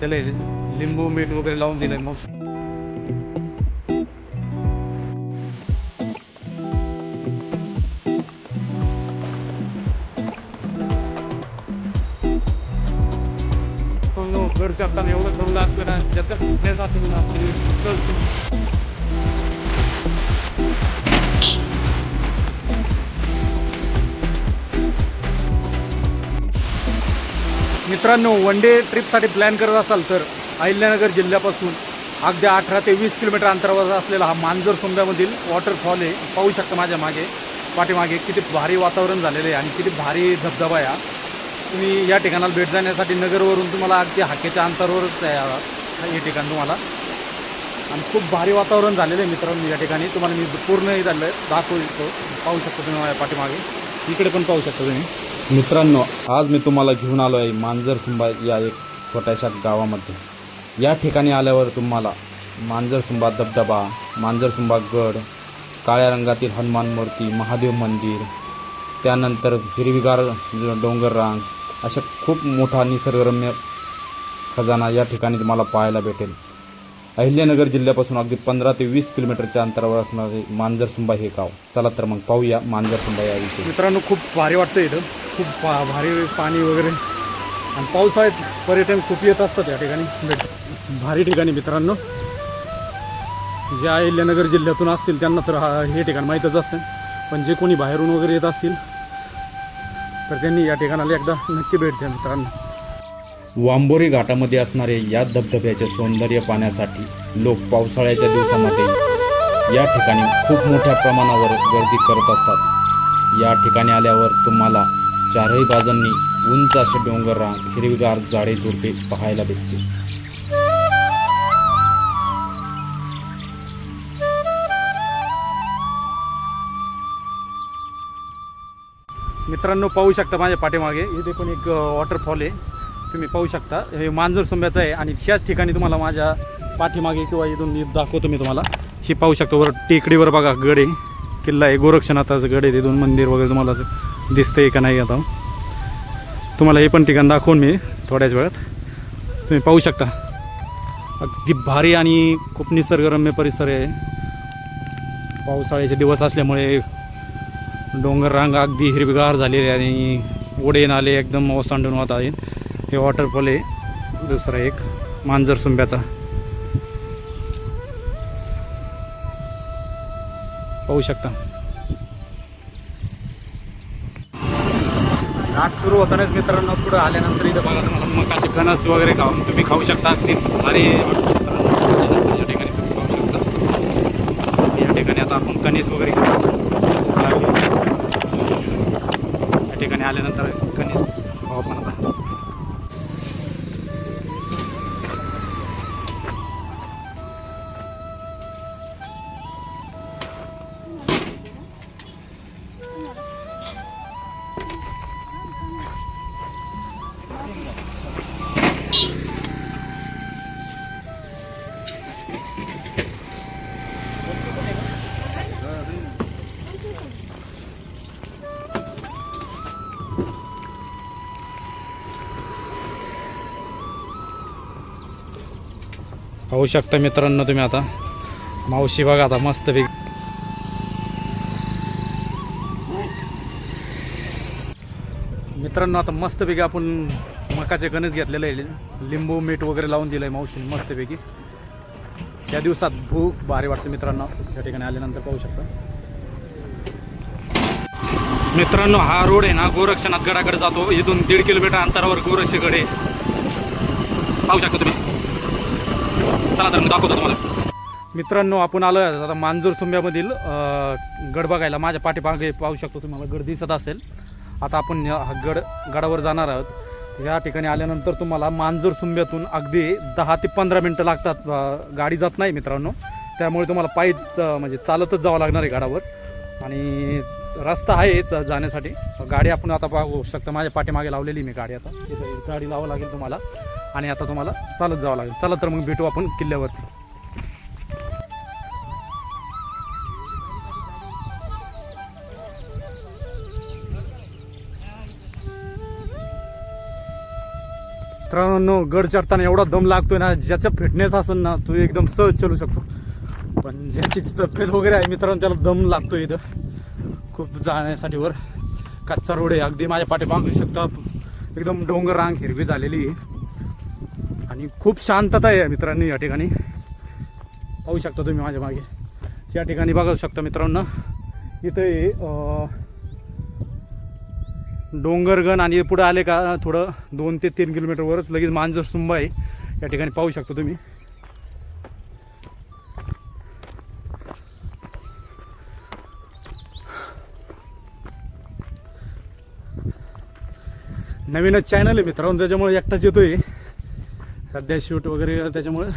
त्याला हे लिंबू मीठ वगैरे लावून दिलंय मग गड चढताना एवढं करू लागतं ना त्याचं मित्रांनो वन डे ट्रिपसाठी प्लॅन करत असाल तर अहिल्यानगर जिल्ह्यापासून अगदी अठरा ते वीस किलोमीटर अंतरावर असलेला हा मांजर सोंब्यामधील वॉटरफॉल आहे. पाहू शकता माझ्या मागे पाठीमागे किती भारी वातावरण झालेलं आहे आणि किती भारी धबधबा आहे तुम्ही या ठिकाणाला भेट जाण्यासाठी नगरवरून तुम्हाला अगदी हाकेच्या अंतरावरच हे ठिकाण तुम्हाला. आणि खूप भारी वातावरण झालेलं आहे मित्रांनो या ठिकाणी. तुम्हाला मी पूर्ण हे झालं दाखवतो. पाहू शकतो तुम्ही माझ्या पाठीमागे. इकडे पण पाहू शकता तुम्ही. मित्रांनो आज मी तुम्हाला घेऊन आलो आहे मांजरसुंबा या एक छोट्याशा गावामध्ये. या ठिकाणी आल्यावर तुम्हाला मांजरसुंबा धबधबा मांजरसुंबा गड काळ्या रंगातील हनुमान मूर्ती महादेव मंदिर त्यानंतर हिरवीगार डोंगररांग अशा खूप मोठा निसर्गरम्य खजाना या ठिकाणी तुम्हाला पाहायला भेटेल. अहिल्यानगर जिल्ह्यापासून अगदी पंधरा ते वीस किलोमीटरच्या अंतरावर असणारे मांजरसुंबा हे गाव. चला तर मग पाहूया मांजरसुंबा याविषयी मित्रांनो खूप भारी वाटतं इथं. खूप भा भारी पाणी वगैरे. आणि पावसाळ्यात पर्यटन खूप येत असतात या ठिकाणी. भेट भारी ठिकाणी मित्रांनो. जे अहिल्यानगर जिल्ह्यातून असतील त्यांना तर हा हे ठिकाण माहीतच असतं. पण जे कोणी बाहेरून वगैरे येत असतील तर त्यांनी या ठिकाणाला एकदा नक्की भेट द्या मित्रांनो. वांबोरी घाटामध्ये असणारे या धबधब्याचे सौंदर्य पाहण्यासाठी लोक पावसाळ्याच्या दिवसामध्ये या ठिकाणी खूप मोठ्या प्रमाणावर गर्दी करत असतात. या ठिकाणी आल्यावर तुम्हाला चारही बाजूंनी उंच असे डोंगर रांग हिरवीगार झाडे झुडपे पाहायला भेटते मित्रांनो पाहू शकता माझ्या पाठीमागे. इथे पण एक वॉटरफॉल आहे. तुम्ही पाहू शकता. हे मांजर सुंब्याचं आहे आणि ह्याच ठिकाणी तुम्हाला माझ्या पाठीमागे किंवा इथून दाखवतो मी तुम्हाला. हे पाहू शकतो वर टेकडीवर बघा गड. आहे किल्ला आहे गोरक्षनाथाचं गड आहे तिथून मंदिर वगैरे तुम्हाला दिसतं दिसतंय का नाही आता. तुम्हाला हे पण ठिकाण दाखवून मी थोड्याच वेळात. तुम्ही पाहू शकता. अगदी भारी आणि खूप निसर्गरम्य परिसर आहे. पावसाळ्याचे दिवस असल्यामुळे डोंगर रांग अगदी हिरवीगार झालेली आहे आणि ओढे नाले एकदम ओसांडून वाहत आहेत. हे वॉटरफॉल आहे. दुसरा एक मांजर सुंब्याचा. पाहू शकता. घाट सुरू होतानाच मित्रांनो पुढं आल्यानंतर इथं बघा तुम्हाला मकाचे कणस वगैरे खाऊन तुम्ही खाऊ शकता. अगदी भारी या ठिकाणी तुम्ही खाऊ शकता. या ठिकाणी आता आपण कणीस वगैरे खाऊ या ठिकाणी आल्यानंतर पाहू शकता मित्रांनो तुम्ही आता. मावशी बघा आता मस्त मित्रांनो आता मस्तपैकी आपण मकाचे गणेश घेतलेले आहे. लिंबू मीठ वगैरे लावून दिलं आहे मावशीने मस्तपैकी त्या दिवसात भूक भारी वाटते मित्रांनो. या ठिकाणी आल्यानंतर पाहू शकता. मित्रांनो हा रोड आहे ना गोरक्षनाथ गडाकडे जातो. इथून दीड किलोमीटर अंतरावर गोरक्षगड आहे. पाहू शकता तुम्ही. चला तर मी दाखवतो तुम्हाला. मित्रांनो आपण आलो आहे आता मांजूर सुंब्यामधील गड बघायला. माझ्या पाठीमागे पाहू शकतो तुम्हाला गड दिसत असेल. आता आपण हा गड गडावर जाणार आहोत. या ठिकाणी आल्यानंतर तुम्हाला मांजूर सुंब्यातून अगदी दहा ते पंधरा मिनटं लागतात. गाडी जात नाही मित्रांनो. त्यामुळे तुम्हाला पायीच म्हणजे चालतच जावं लागणार आहे गडावर. आणि रस्ता आहे जाण्यासाठी. गाडी आपण आता पाहू शकतो माझ्या पाठीमागे लावलेली मी गाडी आता. गाडी लावावं लागेल तुम्हाला. आणि आता तुम्हाला चालत जावं लागेल. चला तर मग भेटू आपण किल्ल्यावरती. मित्रांनो गड चढताना एवढा दम लागतोय ना ज्याचा फिटनेस असेल ना तो एकदम सहज चलू शकतो. पण ज्याची तब्येत वगैरे आहे मित्रांनो त्याला दम लागतो इथं. खूप जाण्यासाठी वर कच्चा रोड आहे. अगदी माझ्या पाठी बांधू शकता एकदम डोंगर रांग हिरवी झालेली आहे. आणि खूप शांतता आहे मित्रांनो या ठिकाणी. पाहू शकता तुम्ही माझ्या मागे. या ठिकाणी बघू शकता मित्रांनो इथं डोंगरगण आणि पुढे आले का थोडं दोन ते तीन किलोमीटरवरच लगेच मांजर सुंबा आहे. या ठिकाणी पाहू शकता तुम्ही. नवीनच चॅनल आहे मित्रांनो त्याच्यामुळे एकटाच येतो आहे सध्या शूट वगैरे त्याच्यामुळे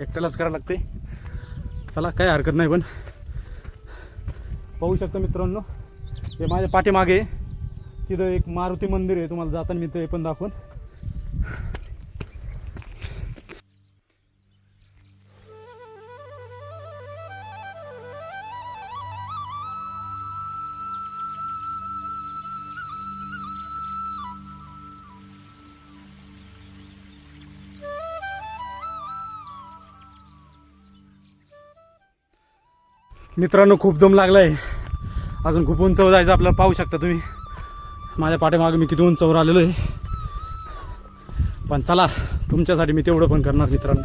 एकट्यालाच करावं लागते चला काय हरकत नाही पण. पाहू शकता मित्रांनो हे माझ्या पाठीमागे तिथं एक मारुती मंदिर आहे तुम्हाला जाताना मी ते पण दाखवून. मित्रांनो खूप दम लागलाय. अजून खूप उंचवर जायचं आपल्याला पाहू शकता तुम्ही. माझ्या पाठीमागे मी किती उंचवर आलेलो आहे. पण चला तुमच्यासाठी मी तेवढं पण करणार मित्रांनो.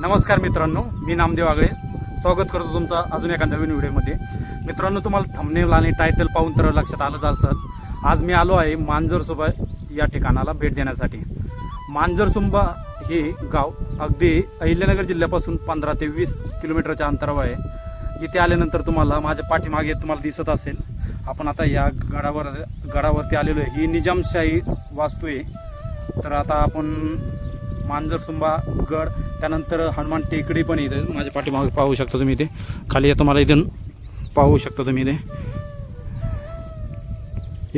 नमस्कार मित्रांनो मी नामदेव आगळे. स्वागत करतो तुमचं अजून एका नवीन व्हिडिओमध्ये. मित्रांनो तुम्हाला थंबनेल आणि टायटल पाहून तर लक्षात आलंच असत आज मी आलो आहे मांजरसुंबा या ठिकाणाला भेट देण्यासाठी. मांजरसुंबा हे गाव अगदी अहिल्यानगर जिल्ह्यापासून पंधरा ते वीस किलोमीटरच्या अंतरावर आहे. इथे आल्यानंतर तुम्हाला माझ्या पाठीमागे तुम्हाला दिसत असेल. आपण आता या गडावर गडावरती आलेलो आहे. ही निजामशाही वास्तू आहे. तर आता आपण मांजरसुंबा गड त्यानंतर हनुमान टेकडी पण इथे माझ्या पाठीमागे पाहू शकता तुम्ही इथे. खाली तुम्हाला इथून पाहू शकता तुम्ही इथे.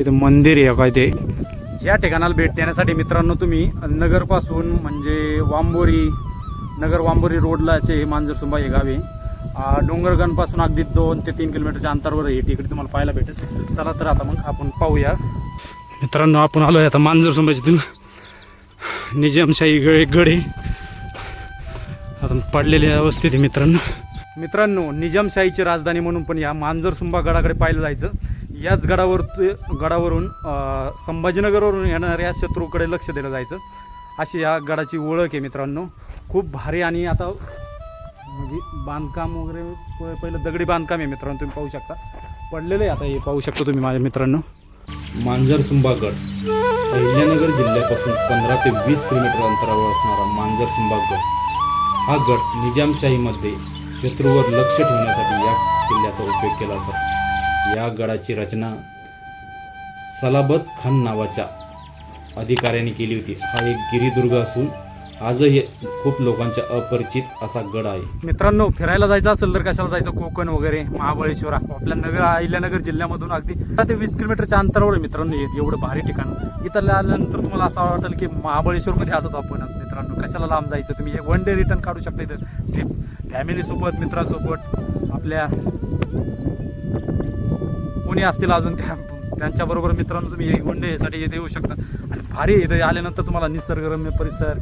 इथं मंदिर आहे काय ते या ठिकाणाला भेट देण्यासाठी मित्रांनो तुम्ही नगरपासून म्हणजे वांबोरी नगर वांबोरी रोडलाचे हे मांजरसुंबा हे गाव आहे. डोंगरगणपासून अगदी दोन ते तीन किलोमीटरच्या अंतरावर हे टेकडी तुम्हाला पाहायला भेटेल. चला तर आता मग आपण पाहूया. मित्रांनो आपण आलो आहे आता मांजरसुंबाच्या तिथून निजामशाही गळे गडे आता पडलेल्या अवस्थेत आहे मित्रांनो. मित्रांनो निजामशाहीची राजधानी म्हणून पण या मांजरसुंबा गडाकडे पाहिलं जायचं. याच गडावर गडावरून संभाजीनगरवरून येणाऱ्या शत्रूकडे लक्ष दिलं जायचं. अशी या गडाची ओळख आहे मित्रांनो. खूप भारी आणि आता म्हणजे बांधकाम वगैरे पहिलं दगडी बांधकाम आहे मित्रांनो तुम्ही पाहू शकता. पडलेलं आहे आता हे पाहू शकता तुम्ही माझ्या मित्रांनो. मांजरसुंबा गड. अहिल्यानगर जिल्ह्यापासून पंधरा ते वीस किलोमीटर अंतरावर असणारा मांजर गड. हा गड निजामशाहीमध्ये शत्रूवर लक्ष ठेवण्यासाठी या किल्ल्याचा उपयोग केला असत या गडाची रचना सलाबत खान नावाच्या अधिकाऱ्याने केली होती. हा एक गिरिदुर्ग असून आजही खूप लोकांच्या अपरिचित असा गड आहे. मित्रांनो फिरायला जायचं असेल तर कशाला जायचं? कोकण वगैरे महाबळेश्वर. आपल्या नगर अहिल्यानगर जिल्ह्यामधून अगदी ते वीस किलोमीटरच्या अंतरावर मित्रांनो येत एवढं भारी ठिकाण. इथं आल्यानंतर तुम्हाला असं वाटेल की महाबळेश्वरमध्ये आहोत आपण मित्रांनो. कशाला लांब जायचं? तुम्ही वन डे रिटर्न काढू शकता इथं. ट्रिप फॅमिलीसोबत मित्रासोबत आपल्या कोणी असतील अजून त्या त्यांच्याबरोबर मित्रांनो तुम्ही वन डेसाठी इथे येऊ शकता. आणि भारी इथे आल्यानंतर तुम्हाला निसर्गरम्य परिसर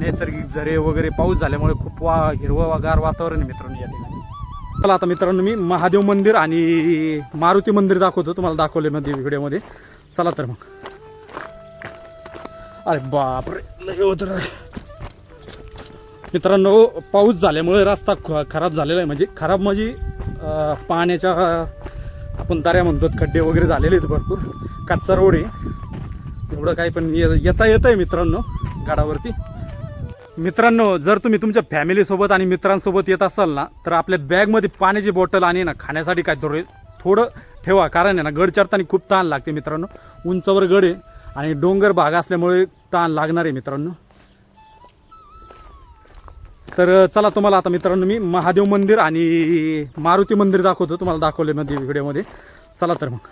नैसर्गिक झरे वगैरे पाऊस झाल्यामुळे खूप वा हिरवंगार वातावरण आहे मित्रांनो या ठिकाणी. चला आता मित्रांनो मी महादेव मंदिर आणि मारुती मंदिर दाखवतो तुम्हाला दाखवले मध्ये व्हिडिओमध्ये. चला तर मग. अरे बापरे लय मित्रांनो पाऊस झाल्यामुळे रस्ता ख- खराब झालेला आहे. म्हणजे खराब म्हणजे पाण्याच्या आपण दऱ्या म्हणतो खड्डे वगैरे झालेले आहेत भरपूर. कच्चा रोड आहे. एवढं काही पण येता येतं आहे मित्रांनो गाडावरती. मित्रांनो जर तुम्ही तुमच्या फॅमिलीसोबत आणि मित्रांसोबत येत असाल ना तर आपल्या बॅगमध्ये पाण्याची बॉटल आणि ना खाण्यासाठी काय थोडे थोडं ठेवा. कारण आहे ना गड चढताना खूप ताण लागते मित्रांनो. उंचावर गड आहे आणि डोंगर भाग असल्यामुळे ताण लागणार आहे मित्रांनो. तर चला तुम्हाला आता मित्रांनो मी महादेव मंदिर आणि मारुती मंदिर दाखवतो. तुम्हाला दाखवले मध्ये व्हिडिओमध्ये. चला तर मग.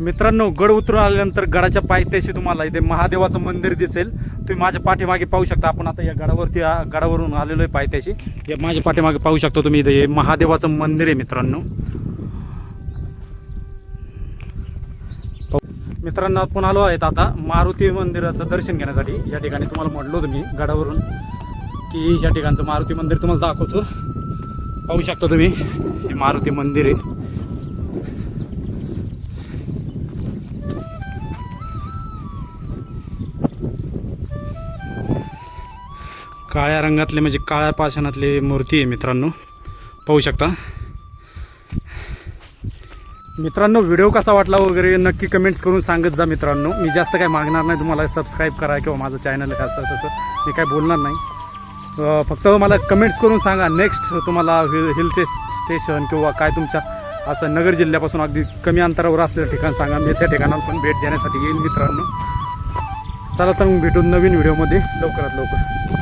मित्रांनो गड उतरून आल्यानंतर गडाच्या पायथ्याशी तुम्हाला इथे महादेवाचं मंदिर दिसेल. तुम्ही माझ्या पाठीमागे पाहू शकता. आपण आता या गडावरती गडावरून आलेलो आहे पायथ्याशी. या माझ्या पाठीमागे पाहू शकता तुम्ही इथे हे महादेवाचं मंदिर आहे मित्रांनो. मित्रांनो आपण आलो आहेत आता मारुती मंदिराचं दर्शन घेण्यासाठी. या ठिकाणी तुम्हाला म्हटलो तुम्ही गडावरून. की या ठिकाणचं मारुती मंदिर तुम्हाला दाखवतो. पाहू शकता तुम्ही हे मारुती मंदिर आहे. काळ्या रंगातले म्हणजे काळ्या पाषाणातली मूर्ती आहे मित्रांनो. पाहू शकता. मित्रांनो व्हिडिओ कसा वाटला वगैरे नक्की कमेंट्स करून सांगत जा मित्रांनो. मी जास्त काय मागणार नाही तुम्हाला सबस्क्राईब करा किंवा माझं चॅनल असं तसं. मी काय बोलणार नाही. फक्त मला कमेंट्स करून सांगा. नेक्स्ट तुम्हाला हिल हिलचे स्टेशन किंवा काय तुमच्या असं नगर जिल्ह्यापासून अगदी कमी अंतरावर असलेलं ठिकाण सांगा. मी त्या ठिकाणाला पण भेट देण्यासाठी येईल मित्रांनो. चला तर मग भेटून नवीन व्हिडिओमध्ये लवकरात लवकर.